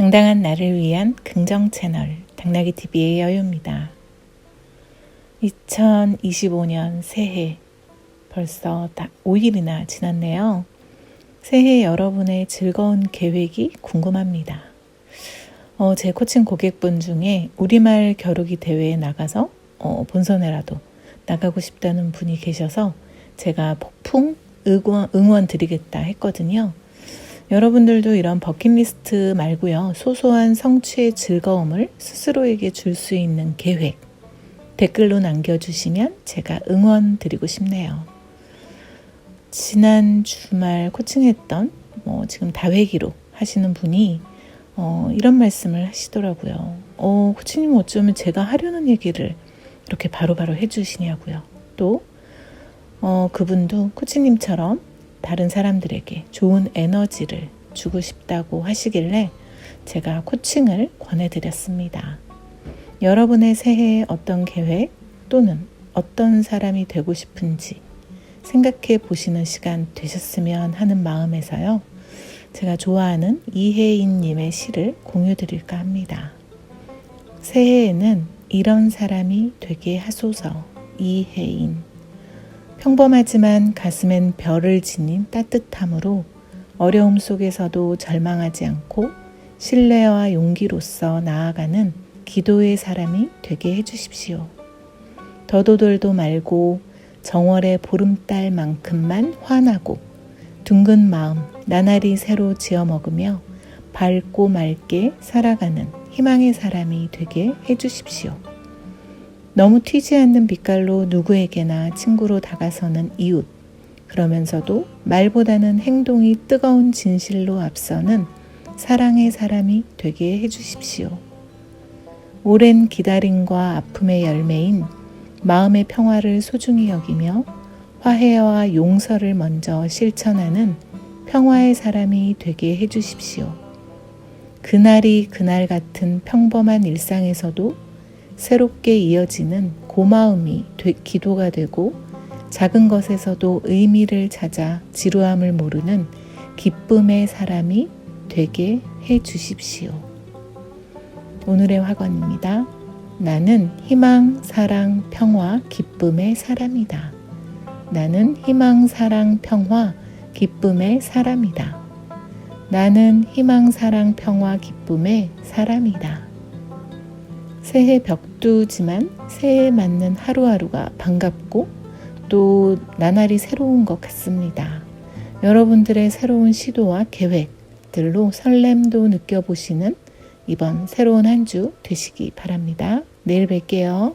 당당한 나를 위한 긍정 채널 당나귀 TV의 여유입니다. 2025년 새해 벌써 다 5일이나 지났네요. 새해 여러분의 즐거운 계획이 궁금합니다. 어, 제 코칭 고객분 중에 우리말 겨루기 대회에 나가서 어, 본선에라도 나가고 싶다는 분이 계셔서 제가 폭풍 응원, 응원 드리겠다 했거든요. 여러분들도 이런 버킷리스트 말고요. 소소한 성취의 즐거움을 스스로에게 줄 수 있는 계획 댓글로 남겨주시면 제가 응원 드리고 싶네요. 지난 주말 코칭했던 뭐 지금 다회기로 하시는 분이 어, 이런 말씀을 하시더라고요. 어, 코치님 어쩌면 제가 하려는 얘기를 이렇게 바로바로 해주시냐고요. 또 어, 그분도 코치님처럼 다른 사람들에게 좋은 에너지를 주고 싶다고 하시길래 제가 코칭을 권해드렸습니다. 여러분의 새해에 어떤 계획 또는 어떤 사람이 되고 싶은지 생각해 보시는 시간 되셨으면 하는 마음에서요. 제가 좋아하는 이혜인님의 시를 공유 드릴까 합니다. 새해에는 이런 사람이 되게 하소서 이혜인 평범하지만 가슴엔 별을 지닌 따뜻함으로 어려움 속에서도 절망하지 않고 신뢰와 용기로서 나아가는 기도의 사람이 되게 해주십시오. 더도돌도 말고 정월의 보름달만큼만 환하고 둥근 마음 나날이 새로 지어 먹으며 밝고 맑게 살아가는 희망의 사람이 되게 해주십시오. 너무 튀지 않는 빛깔로 누구에게나 친구로 다가서는 이웃. 그러면서도 말보다는 행동이 뜨거운 진실로 앞서는 사랑의 사람이 되게 해주십시오. 오랜 기다림과 아픔의 열매인 마음의 평화를 소중히 여기며 화해와 용서를 먼저 실천하는 평화의 사람이 되게 해주십시오. 그날이 그날 같은 평범한 일상에서도 새롭게 이어지는 고마움이 되, 기도가 되고 작은 것에서도 의미를 찾아 지루함을 모르는 기쁨의 사람이 되게 해 주십시오. 오늘의 화관입니다. 나는 희망, 사랑, 평화, 기쁨의 사람이다. 나는 희망, 사랑, 평화, 기쁨의 사람이다. 나는 희망, 사랑, 평화, 기쁨의 사람이다. 새해 벽 두지만 새해에 맞는 하루하루가 반갑고 또 나날이 새로운 것 같습니다. 여러분들의 새로운 시도와 계획들로 설렘도 느껴보시는 이번 새로운 한 주 되시기 바랍니다. 내일 뵐게요.